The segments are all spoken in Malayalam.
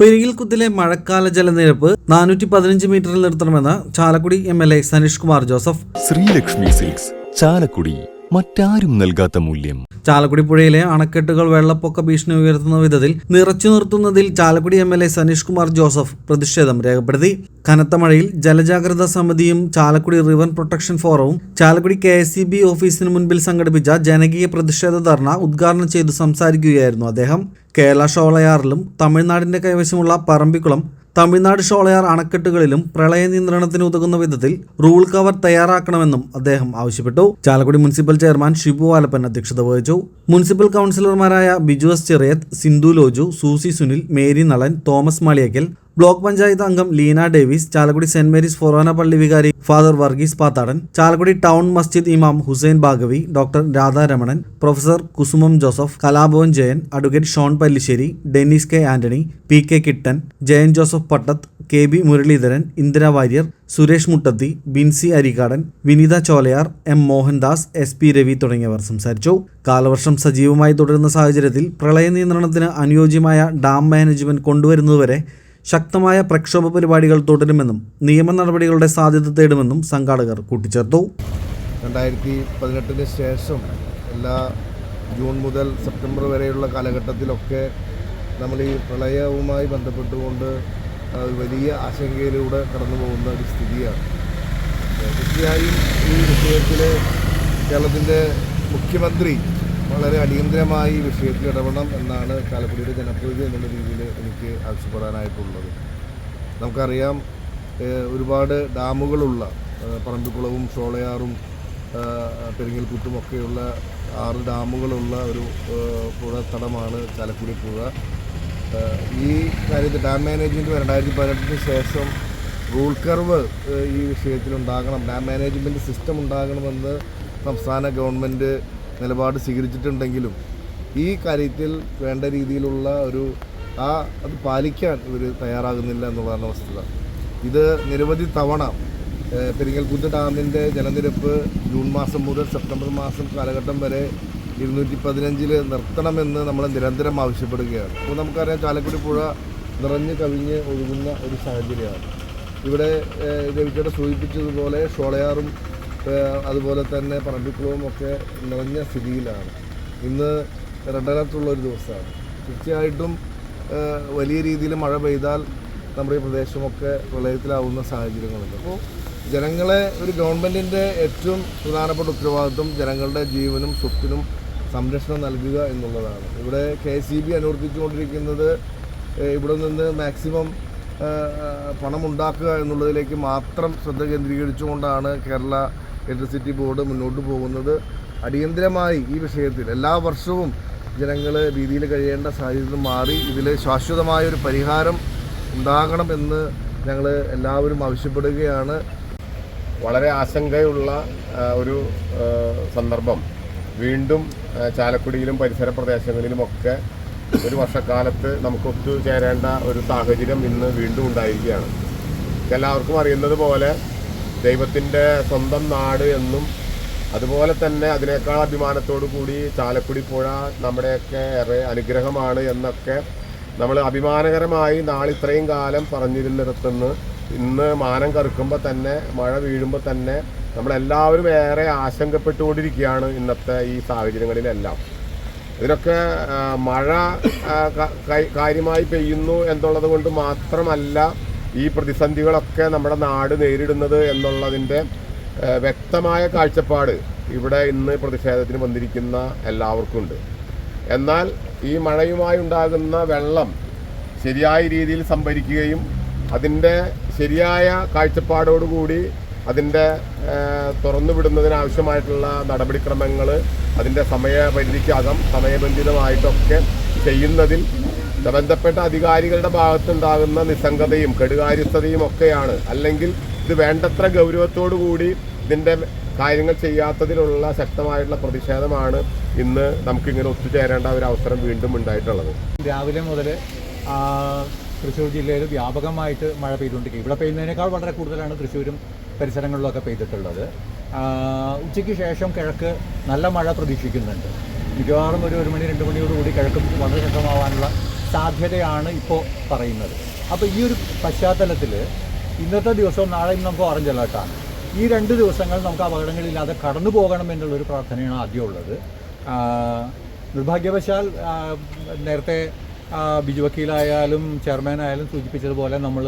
പെരികിൽകുത്തിലെ മഴക്കാല ജലനിരപ്പ് നാനൂറ്റി പതിനഞ്ച് മീറ്ററിൽ നിർത്തണമെന്ന് Chalakudy M L A Saneesh Kumar Joseph. Sreelakshmi Silks Chalakudy. മറ്റാരും നൽകാത്ത മൂല്യം. ചാലക്കുടി പുഴയിലെ അണക്കെട്ടുകൾ വെള്ളപ്പൊക്ക ഭീഷണി ഉയർത്തുന്ന വിധത്തിൽ നിറച്ചു നിർത്തുന്നതിൽ Chalakudy M L A Saneesh Kumar Joseph പ്രതിഷേധം രേഖപ്പെടുത്തി. കനത്ത മഴയിൽ ജലജാഗ്രതാ സമിതിയും ചാലക്കുടി റിവർ പ്രൊട്ടക്ഷൻ ഫോറവും ചാലക്കുടി കെ എസ് ഓഫീസിന് മുൻപിൽ സംഘടിപ്പിച്ച ജനകീയ പ്രതിഷേധ ധർണ ഉദ്ഘാടനം ചെയ്തു സംസാരിക്കുകയായിരുന്നു അദ്ദേഹം. കേരള ഷോളയാറിലും തമിഴ്നാടിന്റെ കൈവശമുള്ള പറമ്പിക്കുളം തമിഴ്നാട് ഷോളയാർ അണക്കെട്ടുകളിലും പ്രളയ നിയന്ത്രണത്തിന് ഉതകുന്ന വിധത്തിൽ റൂൾ കവർ തയ്യാറാക്കണമെന്നും അദ്ദേഹം ആവശ്യപ്പെട്ടു. ചാലക്കുടി മുനിസിപ്പൽ ചെയർമാൻ ഷിബു ആലപ്പൻ അധ്യക്ഷത വഹിച്ചു. മുനിസിപ്പൽ കൗൺസിലർമാരായ Biju S Cheriyath Sindhu Loju Susie Sunil Mary Nalan Thomas Maliyakkal block panchayat അംഗം Leena Davis Chalakudy Saint Mary's forane പള്ളി വികാരി ഫാദർ വർഗീസ് പാത്താടൻ ചാലക്കുടി ടൗൺ മസ്ജിദ് ഇമാം Hussain Bhagavi doctor Radharamanan professor Kusumam Joseph Kalabhavan Jayan advocate Shon Pallissery Dennis K Antony P K Kittan Jayan Joseph Pattath K B Muraleedharan Indira Warrier Suresh Muttathi Binsy Arikadan Vineetha Cholayar M Mohandas S P Ravi തുടങ്ങിയവർ സംസാരിച്ചു. കാലവർഷം സജീവമായി തുടരുന്ന സാഹചര്യത്തിൽ പ്രളയ നിയന്ത്രണത്തിന് അനുയോജ്യമായ ഡാം മാനേജ്മെന്റ് കൊണ്ടുവരുന്നതുവരെ ശക്തമായ പ്രക്ഷോഭ പരിപാടികൾ തുടരുമെന്നും നിയമ നടപടികളുടെ സാധ്യത തേടുമെന്നും സംഘാടകർ കൂട്ടിച്ചേർത്തു. രണ്ടായിരത്തി പതിനെട്ടിന് ശേഷം എല്ലാ ജൂൺ മുതൽ സെപ്റ്റംബർ വരെയുള്ള കാലഘട്ടത്തിലൊക്കെ നമ്മൾ ഈ പ്രളയവുമായി ബന്ധപ്പെട്ടുകൊണ്ട് വലിയ ആശങ്കയിലൂടെ കടന്നു പോകുന്ന ഒരു സ്ഥിതിയാണ്. തീർച്ചയായും ഈ വിഷയത്തിൽ കേരളത്തിന്റെ മുഖ്യമന്ത്രി വളരെ അടിയന്തരമായി വിഷയത്തിൽ ഇടപെടണം എന്നാണ് ചാലക്കുടിയുടെ ജനപ്രതിനിധി എന്നുള്ള രീതിയിൽ എനിക്ക് ആവശ്യപ്പെടാനായിട്ടുള്ളത്. നമുക്കറിയാം ഒരുപാട് ഡാമുകളുള്ള പറമ്പിക്കുളവും ഷോളയാറും പെരിങ്ങൽക്കുട്ടും ഒക്കെയുള്ള ആറ് ഡാമുകളുള്ള ഒരു പുഴ തടമാണ് ചാലക്കുടി പുഴ. ഈ കാര്യത്തിൽ ഡാം മാനേജ്മെന്റ് രണ്ടായിരത്തി പതിനെട്ടിന് ശേഷം റൂൾ കർവ് ഈ വിഷയത്തിൽ ഉണ്ടാകണം ഡാം മാനേജ്മെന്റ് സിസ്റ്റം ഉണ്ടാകണമെന്ന് സംസ്ഥാന ഗവൺമെന്റ് നിലപാട് സ്വീകരിച്ചിട്ടുണ്ടെങ്കിലും ഈ കാര്യത്തിൽ വേണ്ട രീതിയിലുള്ള ഒരു ആ അത് പാലിക്കാൻ ഇവർ തയ്യാറാകുന്നില്ല എന്നുള്ളതാണ് വസ്തുത. ഇത് നിരവധി തവണ പെരിങ്ങൽക്കുത്ത് ഡാമിന്റെ ജലനിരപ്പ് ജൂൺ മാസം മുതൽ സെപ്റ്റംബർ മാസം കാലഘട്ടം വരെ ഇരുന്നൂറ്റി പതിനഞ്ചിൽ നിർത്തണമെന്ന് നമ്മൾ നിരന്തരം ആവശ്യപ്പെടുകയാണ്. അപ്പോൾ നമുക്കറിയാം ചാലക്കുടി പുഴ നിറഞ്ഞ് കവിഞ്ഞ് ഒഴുകുന്ന ഒരു സാഹചര്യമാണ്. ഇവിടെ ഏഹ്, സൂചിപ്പിച്ചതുപോലെ ഷോളയാറും അതുപോലെ തന്നെ പറമ്പിക്കുളവും ഒക്കെ നിറഞ്ഞ സ്ഥിതിയിലാണ്. ഇന്ന് റെഡ് ഒരു ദിവസമാണ്. തീർച്ചയായിട്ടും വലിയ രീതിയിൽ മഴ പെയ്താൽ നമ്മുടെ ഈ പ്രദേശമൊക്കെ പ്രളയത്തിലാവുന്ന സാഹചര്യങ്ങളുണ്ട്. അപ്പോൾ ജനങ്ങളെ ഒരു ഗവൺമെന്റിന്റെ ഏറ്റവും പ്രധാനപ്പെട്ട ഉത്തരവാദിത്വം ജനങ്ങളുടെ ജീവനും സ്വത്തിനും സംരക്ഷണം നൽകുക എന്നുള്ളതാണ്. ഇവിടെ കെ സി ബി അനുവർത്തിച്ചുകൊണ്ടിരിക്കുന്നത് ഇവിടെ നിന്ന് മാക്സിമം പണം ഉണ്ടാക്കുക എന്നുള്ളതിലേക്ക് മാത്രം ശ്രദ്ധ കേന്ദ്രീകരിച്ചുകൊണ്ടാണ് കേരള ഇലക്ട്രിസിറ്റി ബോർഡ് മുന്നോട്ട് പോകുന്നത് അടിയന്തരമായി ഈ വിഷയത്തിൽ എല്ലാ വർഷവും ജനങ്ങൾ രീതിയിൽ കഴിയേണ്ട സാഹചര്യം മാറി ഇതിൽ ശാശ്വതമായൊരു പരിഹാരം ഉണ്ടാകണം എന്ന് ഞങ്ങൾ എല്ലാവരും ആവശ്യപ്പെടുകയാണ്. വളരെ ആശങ്കയുള്ള ഒരു സന്ദർഭം. വീണ്ടും ചാലക്കുടിയിലും പരിസര പ്രദേശങ്ങളിലുമൊക്കെ ഒരു വർഷക്കാലത്ത് നമുക്ക് ഒത്തുചേരേണ്ട ഒരു സാഹചര്യം ഇന്ന് വീണ്ടും ഉണ്ടായിരിക്കുകയാണ്. എല്ലാവർക്കും അറിയുന്നത് പോലെ ദൈവത്തിന്റെ സ്വന്തം നാട് എന്നും അതുപോലെ തന്നെ അതിനേക്കാൾ അഭിമാനത്തോടു കൂടി ചാലക്കുടി പുഴ നമ്മുടെയൊക്കെ ഏറെ അനുഗ്രഹമാണ് എന്നൊക്കെ നമ്മൾ അഭിമാനകരമായി നാളിത്രയും കാലം പറഞ്ഞിരുന്നിടത്തുനിന്ന് ഇന്ന് മാനം കറുക്കുമ്പോൾ തന്നെ മഴ വീഴുമ്പോൾ തന്നെ നമ്മളെല്ലാവരും ഏറെ ആശങ്കപ്പെട്ടുകൊണ്ടിരിക്കുകയാണ് ഇന്നത്തെ ഈ സാഹചര്യങ്ങളിലെല്ലാം. ഇതിനൊക്കെ മഴ കാര്യമായി പെയ്യുന്നു എന്നുള്ളത് കൊണ്ട് മാത്രമല്ല ഈ പ്രതിസന്ധികളൊക്കെ നമ്മുടെ നാട് നേരിടുന്നത് എന്നുള്ളതിന്റെ വ്യക്തമായ കാഴ്ചപ്പാട് ഇവിടെ ഇന്ന് പ്രതിഷേധത്തിന് വന്നിരിക്കുന്ന എല്ലാവർക്കും ഉണ്ട്. എന്നാൽ ഈ മഴയുമായി ഉണ്ടാകുന്ന വെള്ളം ശരിയായ രീതിയിൽ സംഭരിക്കുകയും അതിന്റെ ശരിയായ കാഴ്ചപ്പാടോടുകൂടി അതിന്റെ തുറന്നുവിടുന്നതിനാവശ്യമായിട്ടുള്ള നടപടിക്രമങ്ങൾ അതിന്റെ സമയപരിധിക്കകം സമയബന്ധിതമായിട്ടൊക്കെ ചെയ്യുന്നതിൽ ബന്ധപ്പെട്ട അധികാരികളുടെ ഭാഗത്തുണ്ടാകുന്ന നിസ്സംഗതയും കെടുകാര്യസ്ഥതയും ഒക്കെയാണ്. അല്ലെങ്കിൽ ഇത് വേണ്ടത്ര ഗൗരവത്തോടു കൂടി ഇതിന്റെ കാര്യങ്ങൾ ചെയ്യാത്തതിലുള്ള ശക്തമായിട്ടുള്ള പ്രതിഷേധമാണ് ഇന്ന് നമുക്കിങ്ങനെ ഒത്തുചേരേണ്ട ഒരു അവസരം വീണ്ടും ഉണ്ടായിട്ടുള്ളത്. രാവിലെ മുതൽ തൃശ്ശൂർ ജില്ലയിൽ വ്യാപകമായിട്ട് മഴ പെയ്തുകൊണ്ടിരിക്കും ഇവിടെ പെയ്യുന്നതിനേക്കാൾ വളരെ കൂടുതലാണ് തൃശ്ശൂരും പരിസരങ്ങളിലൊക്കെ പെയ്തിട്ടുള്ളത്. ഉച്ചയ്ക്ക് ശേഷം കിഴക്ക് നല്ല മഴ പ്രതീക്ഷിക്കുന്നുണ്ട്. മിക്കവാറും ഒരു ഒരു മണി രണ്ട് മണിയോടുകൂടി കിഴക്കും വളരെ ശക്തമാവാനുള്ള സാധ്യതയാണ് ഇപ്പോൾ പറയുന്നത്. അപ്പോൾ ഈ ഒരു പശ്ചാത്തലത്തിൽ ഇന്നത്തെ ദിവസവും നാളെയും നമുക്ക് ഓറഞ്ച് അലേർട്ടാണ് ഈ രണ്ട് ദിവസങ്ങൾ നമുക്ക് അപകടങ്ങളില്ലാതെ കടന്നു പോകണം എന്നുള്ളൊരു പ്രാർത്ഥനയാണ് ആദ്യം ഉള്ളത്. ആ, നിർഭാഗ്യവശാൽ നേരത്തെ ബിജു വക്കീലായാലും ചെയർമാൻ ആയാലും സൂചിപ്പിച്ചതുപോലെ നമ്മൾ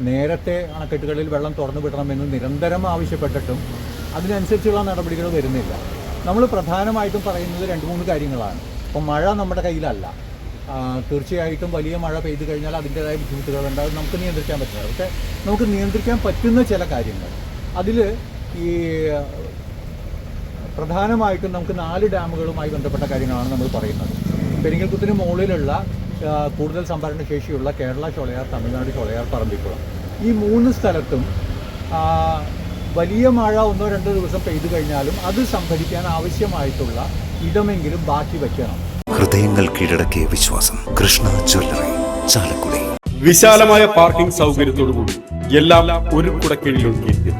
നേരത്തെ അണക്കെട്ടുകളിൽ വെള്ളം തുറന്നു വിടണമെന്ന് നിരന്തരം ആവശ്യപ്പെട്ടിട്ടും അതിനനുസരിച്ചുള്ള നടപടികൾ വരുന്നില്ല. നമ്മൾ പ്രധാനമായിട്ടും പറയുന്നത് രണ്ട് മൂന്ന് കാര്യങ്ങളാണ്. അപ്പോൾ മഴ നമ്മുടെ കയ്യിലല്ല. തീർച്ചയായിട്ടും വലിയ മഴ പെയ്തു കഴിഞ്ഞാൽ അതിന്റേതായ ബുദ്ധിമുട്ടുകൾ ഉണ്ടാകും നമുക്ക് നിയന്ത്രിക്കാൻ പറ്റില്ല. പക്ഷേ നമുക്ക് നിയന്ത്രിക്കാൻ പറ്റുന്ന ചില കാര്യങ്ങൾ. അതിൽ ഈ പ്രധാനമായിട്ടും നമുക്ക് നാല് ഡാമുകളുമായി ബന്ധപ്പെട്ട കാര്യങ്ങളാണ് നമ്മൾ പറയുന്നത്. പെരിങ്ങൽക്കുത്തിന് മുകളിലുള്ള കൂടുതൽ സംഭരണ ശേഷിയുള്ള കേരള ഷോളയാർ തമിഴ്നാട് ഷോളയാർ പറമ്പിക്കുളം. ഈ മൂന്ന് സ്ഥലത്തും വലിയ മഴ ഒന്നോ രണ്ടോ ദിവസം പെയ്തു കഴിഞ്ഞാലും അത് സംഭരിക്കാൻ ആവശ്യമായിട്ടുള്ള ഇടമെങ്കിലും ബാക്കി വയ്ക്കണം ഹൃദയങ്ങൾ കീഴടക്കിയ വിശ്വാസം. കൃഷ്ണ ജ്വല്ലറി ചാലക്കുടി. വിശാലമായ പാർക്കിംഗ് സൗകര്യത്തോടുകൂടി എല്ലാം ഒരു കുടക്കീഴിലൊതുക്കിയിരിക്കുന്നു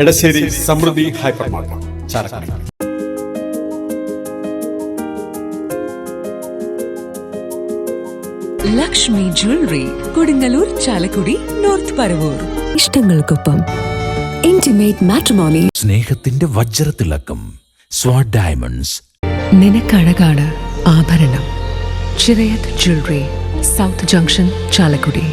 Edassery Samriddhi hyper market Chalakudy. Lakshmi jewellery Kodungallur Chalakudy north Paravur. ഇഷ്ടങ്ങൾക്കൊപ്പം intimate matrimony സ്നേഹത്തിന്റെ വജ്രത്തിളക്കം സ്വാഡ് ഡയമണ്ട്സ് നിനക്കഴകാണ് ആഭരണം. Chirayath jewellery south junction Chalakudy.